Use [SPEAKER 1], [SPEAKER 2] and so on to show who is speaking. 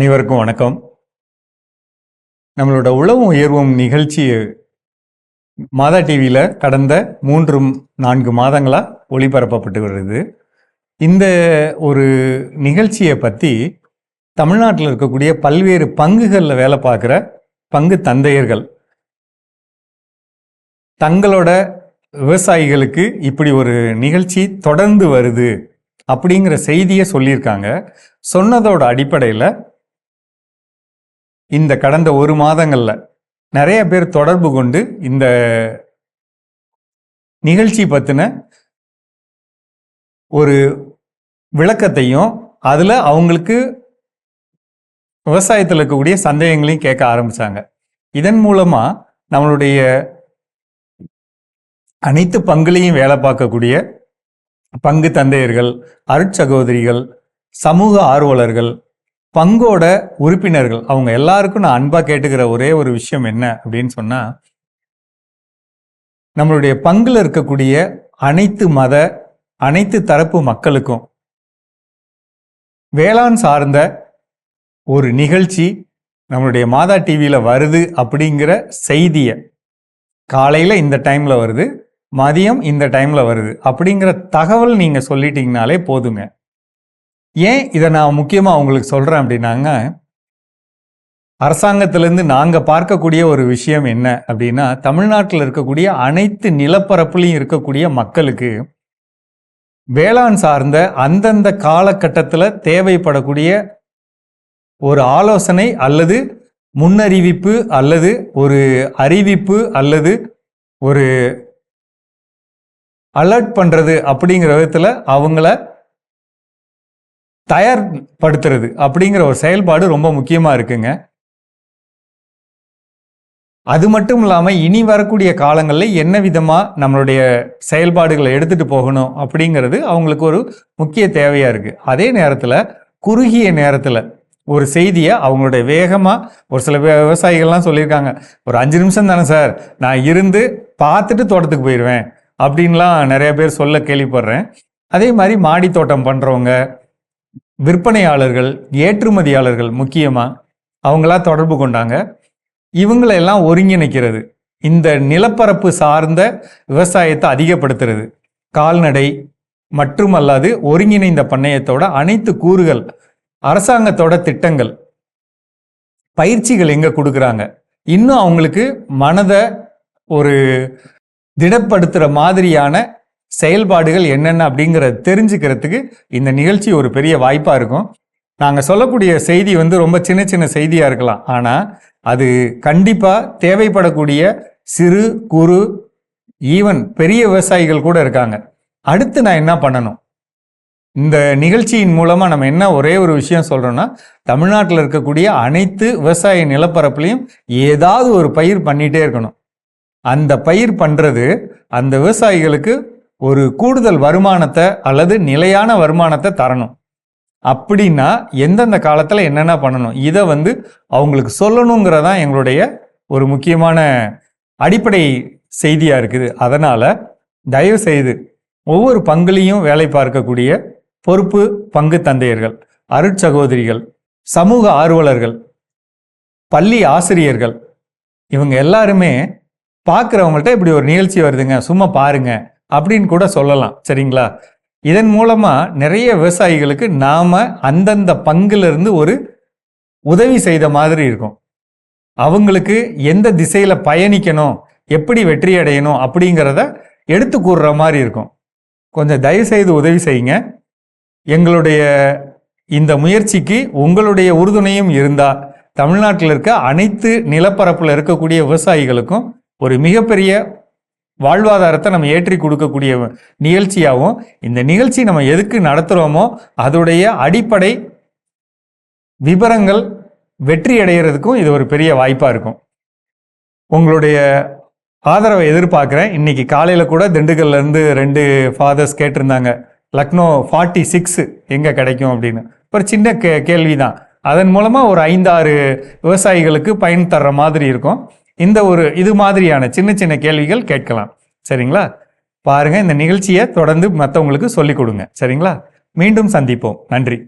[SPEAKER 1] அனைவருக்கும் வணக்கம். நம்மளோட உழவும் உயர்வும் நிகழ்ச்சி மாதா டிவியில் கடந்த மூன்று நான்கு மாதங்களாக ஒளிபரப்பப்பட்டு வருது. இந்த ஒரு நிகழ்ச்சியை பற்றி தமிழ்நாட்டில் இருக்கக்கூடிய பல்வேறு பங்குகளில் வேலை பார்க்குற பங்கு தந்தையர்கள் தங்களோட விவசாயிகளுக்கு இப்படி ஒரு நிகழ்ச்சி தொடர்ந்து வருது அப்படிங்கிற செய்தியை சொல்லியிருக்காங்க. சொன்னதோட அடிப்படையில் இந்த கடந்த ஒரு மாதங்களில் நிறைய பேர் தொடர்பு கொண்டு இந்த நிகழ்ச்சி பற்றின ஒரு விளக்கத்தையும் அதில் அவங்களுக்கு விவசாயத்தில் இருக்கக்கூடிய சந்தேகங்களையும் கேட்க ஆரம்பித்தாங்க இதன் மூலமாக நம்மளுடைய அனைத்து பங்குலையும் வேலை பார்க்கக்கூடிய பங்கு தந்தையர்கள் அருட்சகோதரிகள் சமூக ஆர்வலர்கள் பங்கோட உறுப்பினர்கள் அவங்க எல்லாருக்கும் நான் அன்பா கேட்டுக்கிற ஒரே ஒரு விஷயம் என்ன அப்படின்னு சொன்னா நம்மளுடைய பங்குல இருக்கக்கூடிய அனைத்து மத அனைத்து தரப்பு மக்களுக்கும் வேளாண் சார்ந்த ஒரு நிகழ்ச்சி நம்மளுடைய மாதா டிவியில் வருது அப்படிங்கிற செய்தியை காலையில் இந்த டைமில் வருது மதியம் இந்த டைமில் வருது அப்படிங்கிற தகவல் நீங்கள் சொல்லிட்டீங்கனாலே போதுங்க. ஏன் இதை நான் முக்கியமாக உங்களுக்கு சொல்கிறேன் அப்படின்னாங்க அரசாங்கத்திலேருந்து நாங்கள் பார்க்கக்கூடிய ஒரு விஷயம் என்ன அப்படின்னா தமிழ்நாட்டில் இருக்கக்கூடிய அனைத்து நிலப்பரப்புலையும் இருக்கக்கூடிய மக்களுக்கு வேளாண் சார்ந்த அந்தந்த காலகட்டத்தில் தேவைப்படக்கூடிய ஒரு ஆலோசனை அல்லது முன்னறிவிப்பு அல்லது ஒரு அறிவிப்பு அல்லது ஒரு அலர்ட் பண்ணுறது அப்படிங்கிற விதத்தில் அவங்கள தயார்படுத்துறது அப்படிங்கிற ஒரு செயல்பாடு ரொம்ப முக்கியமாக இருக்குங்க. அது மட்டும் இல்லாமல் இனி வரக்கூடிய காலங்களில் என்ன விதமாக நம்மளுடைய செயல்பாடுகளை எடுத்துகிட்டு போகணும் அப்படிங்கிறது அவங்களுக்கு ஒரு முக்கிய தேவையாக இருக்குது அதே நேரத்தில் குறுகிய நேரத்தில் ஒரு செய்தியை அவங்களுடைய வேகமாக ஒரு சில விவசாயிகள்லாம் சொல்லியிருக்காங்க ஒரு அஞ்சு நிமிஷம் தானே சார் நான் இருந்து பார்த்துட்டு தோட்டத்துக்கு போயிடுவேன் அப்படின்லாம் நிறைய பேர் சொல்ல கேள்விப்படுறேன். அதே மாதிரி மாடி தோட்டம் பண்ணுறவங்க விற்பனையாளர்கள் ஏற்றுமதியாளர்கள் முக்கியமாக அவங்களா தொடர்பு கொண்டாங்க. இவங்களெல்லாம் ஒருங்கிணைக்கிறது. இந்த நிலப்பரப்பு சார்ந்த விவசாயத்தை அதிகப்படுத்துறது. கால்நடை மட்டுமல்லாது ஒருங்கிணைந்த பண்ணையத்தோட அனைத்து கூறுகள் அரசாங்கத்தோட திட்டங்கள் பயிற்சிகள் எங்கே கொடுக்குறாங்க. இன்னும் அவங்களுக்கு மனதை ஒரு திடப்படுத்துகிற மாதிரியான செயல்பாடுகள் என்னென்ன அப்படிங்கிறத தெரிஞ்சுக்கிறதுக்கு இந்த நிகழ்ச்சி ஒரு பெரிய வாய்ப்பாக இருக்கும். நாங்கள் சொல்லக்கூடிய செய்தி வந்து ரொம்ப சின்ன சின்ன செய்தியாக இருக்கலாம். ஆனால் அது கண்டிப்பாக தேவைப்படக்கூடிய சிறு குறு ஈவன் பெரிய விவசாயிகள் கூட இருக்காங்க. அடுத்து நான் என்ன பண்ணணும்? இந்த நிகழ்ச்சியின் மூலமாக நம்ம என்ன ஒரே ஒரு விஷயம் சொல்கிறோன்னா தமிழ்நாட்டில் இருக்கக்கூடிய அனைத்து விவசாய நிலப்பரப்புலையும் ஏதாவது ஒரு பயிர் பண்ணிகிட்டே இருக்கணும். அந்த பயிர் பண்ணுறது அந்த விவசாயிகளுக்கு ஒரு கூடுதல் வருமானத்தை அல்லது நிலையான வருமானத்தை தரணும். அப்படின்னா எந்தெந்த காலத்தில் என்னென்ன பண்ணணும்? இதை வந்து அவங்களுக்கு சொல்லணுங்கிறதான் எங்களுடைய ஒரு முக்கியமான அடிப்படை செய்தியாக இருக்குது. அதனால் தயவு செய்து ஒவ்வொரு பங்குலையும் வேலை பார்க்கக்கூடிய பொறுப்பு பங்கு தந்தையர்கள் அருட்சகோதரிகள் சமூக ஆர்வலர்கள் பள்ளி ஆசிரியர்கள் இவங்க எல்லாருமே பார்க்குறவங்கள்ட்ட இப்படி ஒரு நிகழ்ச்சி வருதுங்க. சும்மா பாருங்கள் அப்படின்னு கூட சொல்லலாம் சரிங்களா? இதன் மூலமாக நிறைய விவசாயிகளுக்கு நாம் அந்தந்த பங்குலேருந்து ஒரு உதவி செய்த மாதிரி இருக்கும். அவங்களுக்கு எந்த திசையில் பயணிக்கணும் எப்படி வெற்றி அடையணும் அப்படிங்கிறத எடுத்து கூறுற மாதிரி இருக்கும். கொஞ்சம் தயவுசெய்து உதவி செய்யுங்க. எங்களுடைய இந்த முயற்சிக்கு உங்களுடைய உறுதுணையும் இருந்தால் தமிழ்நாட்டில் இருக்க அனைத்து நிலப்பரப்பில் இருக்கக்கூடிய விவசாயிகளுக்கும் ஒரு மிகப்பெரிய வாழ்வாதாரத்தை நம்ம ஏற்றி கொடுக்கக்கூடிய நிகழ்ச்சியாகவும் இந்த நிகழ்ச்சி நம்ம எதுக்கு நடத்துகிறோமோ அதோடைய அடிப்படை விவரங்கள் வெற்றி அடைகிறதுக்கும் இது ஒரு பெரிய வாய்ப்பாக இருக்கும். உங்களுடைய ஆதரவை எதிர்பார்க்குறேன். இன்னைக்கு காலையில் கூட திண்டுக்கல்லேருந்து ரெண்டு ஃபாதர்ஸ் கேட்டிருந்தாங்க லக்னோ ஃபார்ட்டி சிக்ஸ் எங்கே கிடைக்கும்? அப்படின்னு. ஒரு சின்ன கே கேள்வி தான் அதன் மூலமாக ஒரு ஐந்தாறு விவசாயிகளுக்கு பயன் தர்ற மாதிரி இருக்கும். இந்த ஒரு இது மாதிரியான சின்ன சின்ன கேள்விகள் கேட்கலாம். சரிங்களா? பாருங்க இந்த நிகழ்ச்சியை தொடர்ந்து மற்றவங்களுக்கு சொல்லிக் கொடுங்க. சரிங்களா? மீண்டும் சந்திப்போம். நன்றி.